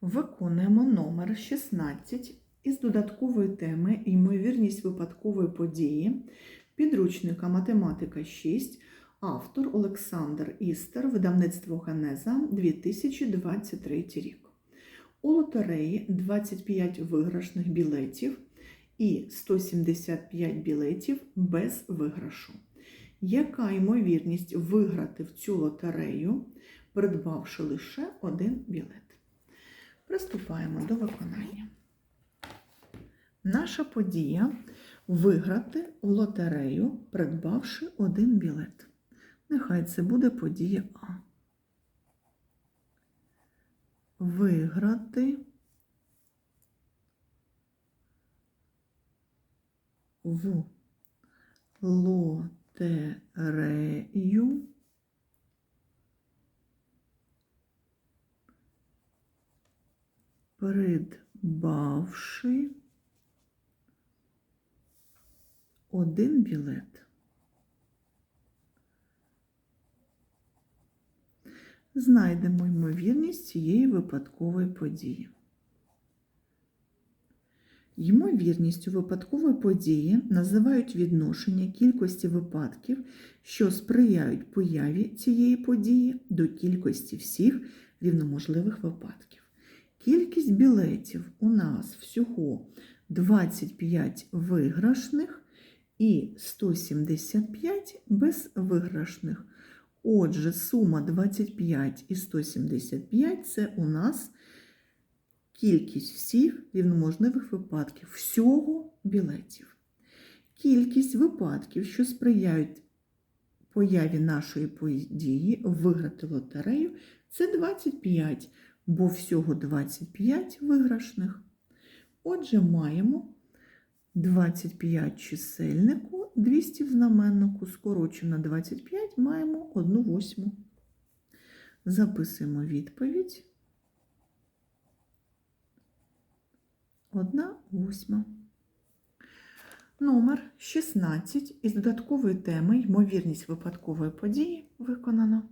Виконуємо номер 16 із додаткової теми Ймовірність випадкової події підручника Математика 6, автор Олександр Істер, видавництво Генеза 2023 рік. У лотереї 25 виграшних білетів і 175 білетів без виграшу. Яка ймовірність виграти в цю лотерею, придбавши лише один білет? Приступаємо до виконання. Наша подія виграти в лотерею, придбавши один білет. Нехай це буде подія А. Виграти в лотерею придбавши один білет. Знайдемо ймовірність цієї випадкової події. Ймовірністю випадкової події називають відношення кількості випадків, що сприяють появі цієї події до кількості всіх рівноможливих випадків. Кількість білетів у нас всього 25 виграшних і 175 безвиграшних. Отже, сума 25 і 175 це у нас кількість всіх рівноможливих випадків, всього білетів. Кількість випадків, що сприяють появі нашої події, виграти лотерею, це 25, бо всього 25 виграшних. Отже, маємо 25 чисельнику, 200 в знаменнику, скорочено на 25, маємо 1 восьму. Записуємо відповідь. 1 восьма. Номер 16 із додаткової теми ймовірність випадкової події виконано.